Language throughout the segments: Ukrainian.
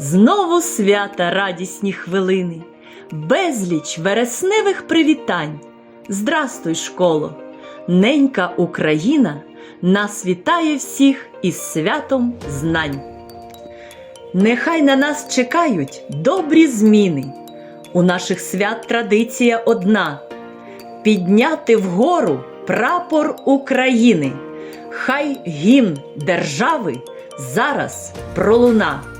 Знову свята радісні хвилини, безліч вересневих привітань. Здрастуй, школо! Ненька Україна нас вітає всіх із святом знань. Нехай на нас чекають добрі зміни. У наших свят традиція одна підняти вгору прапор України. Хай гімн держави зараз пролуна.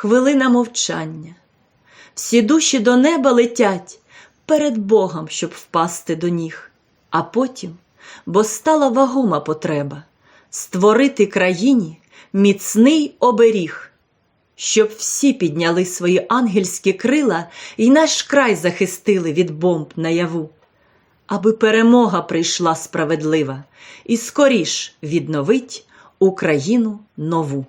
Хвилина мовчання. Всі душі до неба летять перед Богом, щоб впасти до ніг. А потім, бо стала вагома потреба створити країні міцний оберіг, щоб всі підняли свої ангельські крила і наш край захистили від бомб наяву, аби перемога прийшла справедлива і скоріш відновить Україну нову.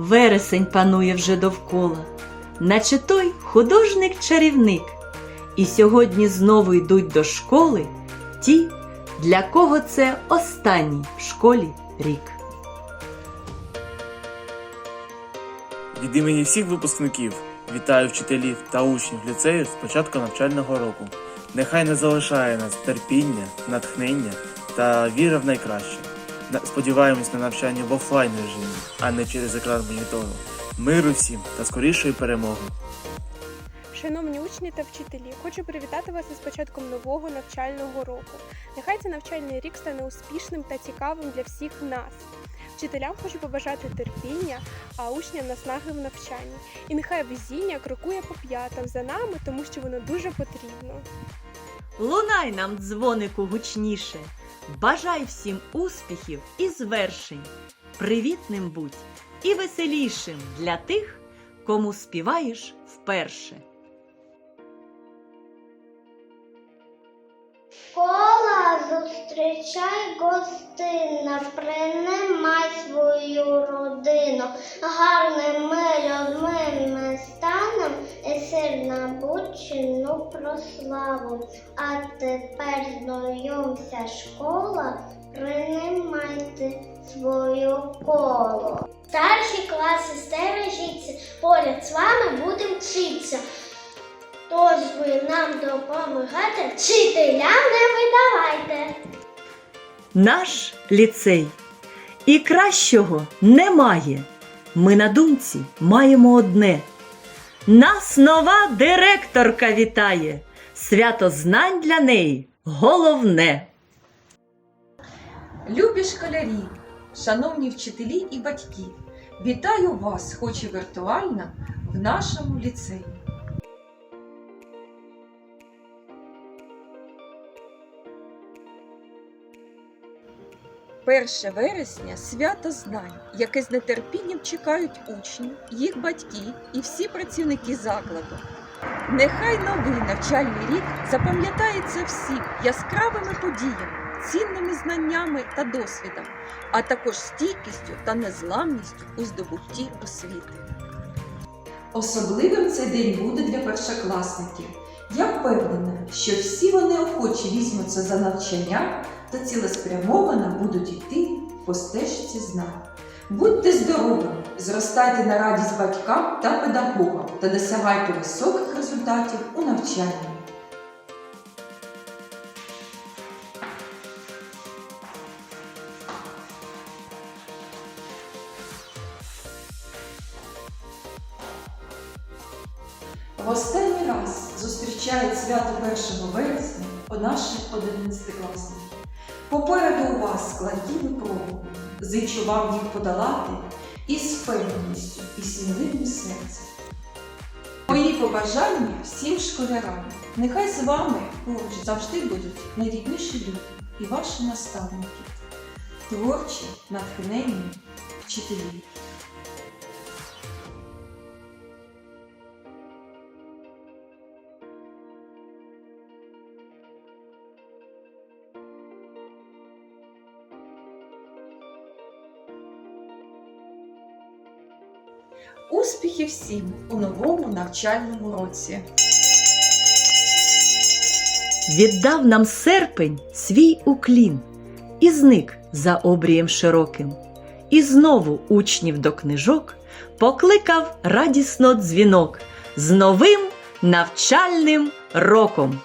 Вересень панує вже довкола, наче той художник-чарівник. І сьогодні знову йдуть до школи ті, для кого це останній в школі рік. Від імені всіх випускників вітаю вчителів та учнів ліцею з початку навчального року. Нехай не залишає нас терпіння, натхнення та віра в найкраще. Сподіваємось на навчання в офлайн режимі, а не через екран монітору. Миру всім та скорішої перемоги. Шановні учні та вчителі, хочу привітати вас із початком нового навчального року. Нехай цей навчальний рік стане успішним та цікавим для всіх нас. Вчителям хочу побажати терпіння, а учням наснаги в навчанні. І нехай везіння крокує по п'ятам за нами, тому що воно дуже потрібно. Лунай нам дзвонику гучніше, бажай всім успіхів і звершень. Привітним будь і веселішим для тих, кому співаєш вперше. Школа зустрічай гостинна, принимай свою родину, гарними людьми сильно будь-чину прославу. А тепер знайомся школа, принимайте свою коло. Старші класи стережіться, поряд з вами будемо вчитися. Тож ви нам допомагати, вчителям не видавайте. наш ліцей. І кращого немає. Ми на думці маємо одне. Нас нова директорка вітає. Свято знань для неї головне. Любі школярі, шановні вчителі і батьки, вітаю вас, хоч і віртуально, в нашому ліцеї. Перше вересня свято знань, яке з нетерпінням чекають учні, їх батьки і всі працівники закладу. Нехай новий навчальний рік запам'ятається всім яскравими подіями, цінними знаннями та досвідом, а також стійкістю та незламністю у здобутті освіти. Особливим цей день буде для першокласників. Я впевнена, що всі вони охоче візьмуться за навчання та цілеспрямовано будуть йти по стежці знань. Будьте здоровими, зростайте на радість батькам та педагогам та досягайте високих результатів у навчанні. В останній раз зустрічають свято 1 вересня у наші 11-класники. Попереду у вас складні випробування. Зичу вам їх подолати із впевненістю і сміливим серцем. Мої побажання всім школярам. Нехай з вами поруч завжди будуть найрідніші люди і ваші наставники, творчі, натхненні вчителі. Успіхів всім у новому навчальному році! Віддав нам серпень свій уклін і зник за обрієм широким. І знову учнів до книжок покликав радісно дзвінок з новим навчальним роком.